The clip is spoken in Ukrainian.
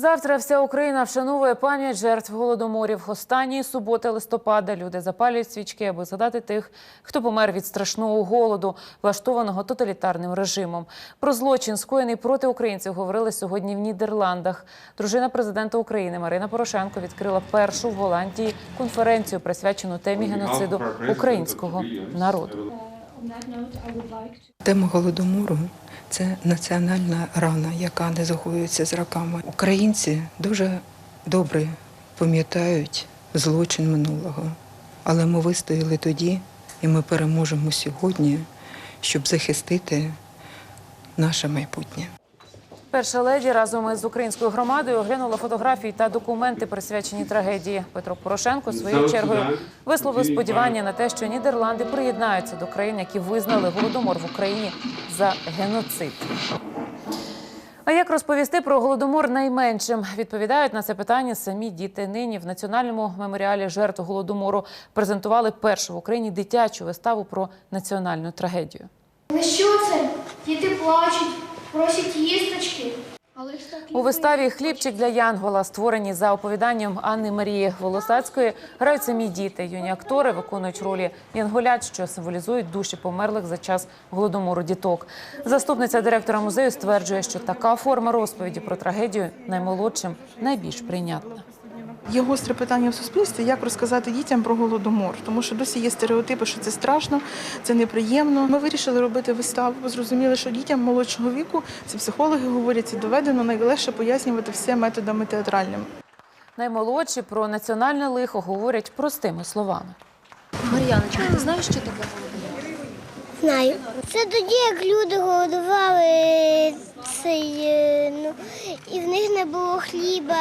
Завтра вся Україна вшановує пам'ять жертв голодоморів. Останньої суботи листопада люди запалюють свічки, аби згадати тих, хто помер від страшного голоду, влаштованого тоталітарним режимом. Про злочин, скоєний проти українців, говорили сьогодні в Нідерландах. Дружина президента України Марина Порошенко відкрила першу в Голландії конференцію, присвячену темі геноциду українського народу. Тема голодомору це національна рана, яка не загоюється з роками. Українці дуже добре пам'ятають злочин минулого, але ми вистояли тоді, і ми переможемо сьогодні, щоб захистити наше майбутнє. Перша леді разом із українською громадою оглянула фотографії та документи, присвячені трагедії. Петро Порошенко своєю чергою висловив сподівання на те, що Нідерланди приєднаються до країн, які визнали голодомор в Україні за геноцид. А як розповісти про голодомор найменшим? Відповідають на це питання самі діти. Нині в національному меморіалі жертв голодомору презентували першу в Україні дитячу виставу про національну трагедію. Ну що це? Діти плачуть, просять їсточки. У виставі Хлібчик для Янгола, створені за оповіданням Анни Марії Волосацької, грають самі діти. Юні актори виконують ролі янголят, що символізують душі померлих за час голодомору діток. Заступниця директора музею стверджує, що така форма розповіді про трагедію наймолодшим найбільш прийнятна. Є гостре питання в суспільстві, як розказати дітям про голодомор, тому що досі є стереотипи, що це страшно, це неприємно. Ми вирішили робити виставу, бо зрозуміли, що дітям молодшого віку, це психологи говорять, це доведено найлегше пояснювати все методами театральними. Наймолодші про національне лихо говорять простими словами. Мар'яночка, ти знаєш, що таке голодомор? Знаю. Це тоді, як люди голодували цей, е, ну, і в них не було хліба,